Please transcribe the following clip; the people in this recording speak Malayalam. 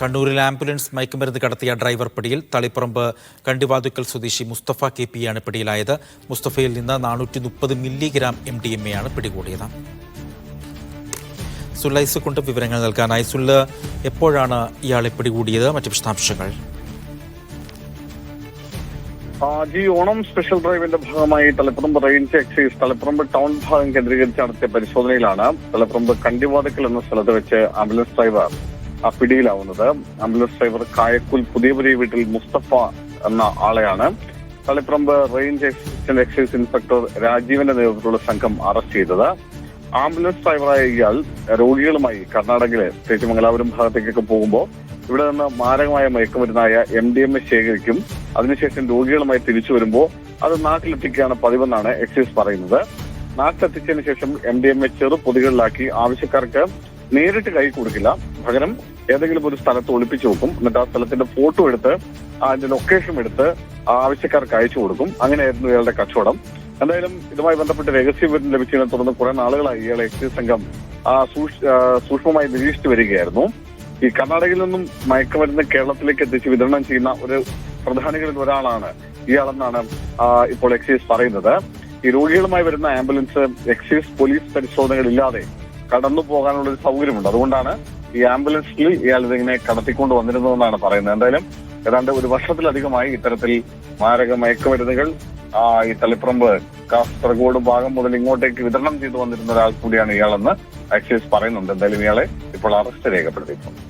കണ്ണൂരിൽ ആംബുലൻസ് മയക്കുമരുന്ന് കടത്തിയ ഡ്രൈവർ പിടിയിൽ തളിപ്പറമ്പ് കണ്ടിവാതുക്കൽ സ്വദേശി മുസ്തഫ കെ പിയാണ് പിടിയിലായത്. മുസ്തഫയിൽ നിന്ന് നാനൂറ്റി മുപ്പത് milligram M D M A ആണ് പിടികൂടിയത്. സുല്ലൈസ് കൊണ്ട് വിവരങ്ങൾ നൽകാനായി സുല്ല എപ്പോഴാണ് ഇയാളെ പിടികൂടിയത്? മറ്റു വിശദാംശങ്ങൾ. ജി ഓണം സ്പെഷ്യൽ ഡ്രൈവിന്റെ ഭാഗമായി Taliparamba range excise Taliparamba town ഭാഗം കേന്ദ്രീകരിച്ച് നടത്തിയ പരിശോധനയിലാണ് തലപ്പറമ്പ് കണ്ടിവാതക്കൽ എന്ന സ്ഥലത്ത് വെച്ച് ആംബുലൻസ് ഡ്രൈവർ പിടിയിലാവുന്നത്. ആംബുലൻസ് ഡ്രൈവർ കായക്കുൽ പുതിയ പുതിയ വീട്ടിൽ മുസ്തഫ എന്ന ആളെയാണ്. Taliparamba range assistant excise inspector രാജീവന്റെ നേതൃത്വത്തിലുള്ള സംഘം അറസ്റ്റ് ചെയ്തത്. ആംബുലൻസ് ഡ്രൈവറായ ഇയാൾ രോഗികളുമായി കർണാടകയിലെ തേറ്റുമംഗലാപുരം ഭാഗത്തേക്കൊക്കെ പോകുമ്പോൾ ഇവിടെ നിന്ന് മാരകമായ മയക്കുമരുന്നായ എം ഡി എം എ ശേഖരിക്കും. അതിനുശേഷം രോഗികളുമായി തിരിച്ചു വരുമ്പോൾ അത് നാട്ടിലെത്തിക്കുകയാണ് പതിവെന്നാണ് എക്സൈസ് പറയുന്നത്. നാട്ടിലെത്തിച്ചതിന് ശേഷം എം ഡി എം എ ചെറു പൊതികളിലാക്കി ആവശ്യക്കാർക്ക് നേരിട്ട് കൈ കൊടുക്കില്ല. പകരം ഏതെങ്കിലും ഒരു സ്ഥലത്ത് ഒളിപ്പിച്ചു വെക്കും. എന്നിട്ട് ആ സ്ഥലത്തിന്റെ ഫോട്ടോ എടുത്ത് അതിന്റെ ലൊക്കേഷൻ എടുത്ത് ആവശ്യക്കാർക്ക് അയച്ചു കൊടുക്കും. അങ്ങനെയായിരുന്നു ഇയാളുടെ കച്ചവടം. എന്തായാലും ഇതുമായി ബന്ധപ്പെട്ട് രഹസ്യ വിവരം ലഭിച്ചതിനെ തുടർന്ന് കുറെ നാളുകളായി ഇയാളെ എക്സൈസ് സംഘം സൂക്ഷ്മമായി നിരീക്ഷിച്ചു വരികയായിരുന്നു. ഈ കർണാടകയിൽ നിന്നും മയക്കുമരുന്ന് കേരളത്തിലേക്ക് എത്തിച്ച് വിതരണം ചെയ്യുന്ന ഒരു പ്രധാനികളിൽ ഒരാളാണ് ഇയാളെന്നാണ് ഇപ്പോൾ എക്സൈസ് പറയുന്നത്. ഈ രോഗികളുമായി വരുന്ന ആംബുലൻസ് എക്സൈസ് പോലീസ് പരിശോധനകളില്ലാതെ കടന്നു പോകാനുള്ള ഒരു സൗകര്യമുണ്ട്. അതുകൊണ്ടാണ് ഈ ആംബുലൻസിൽ ഇയാൾ ഇതിങ്ങനെ കടത്തിക്കൊണ്ട് വന്നിരുന്നതെന്നാണ് പറയുന്നത്. എന്തായാലും ഏതാണ്ട് ഒരു വർഷത്തിലധികമായി ഇത്തരത്തിൽ മാരക മയക്കുമരുന്നുകൾ ഈ തളിപ്പറമ്പ് കാസർഗോഡ് ഭാഗം മുതൽ ഇങ്ങോട്ടേക്ക് വിതരണം ചെയ്തു വന്നിരുന്ന ഒരാൾ കൂടിയാണ് ഇയാളെന്ന് എക്സൈസ് പറയുന്നുണ്ട്. എന്തായാലും ഇയാളെ ഇപ്പോൾ അറസ്റ്റ് രേഖപ്പെടുത്തിയിട്ടുണ്ട്.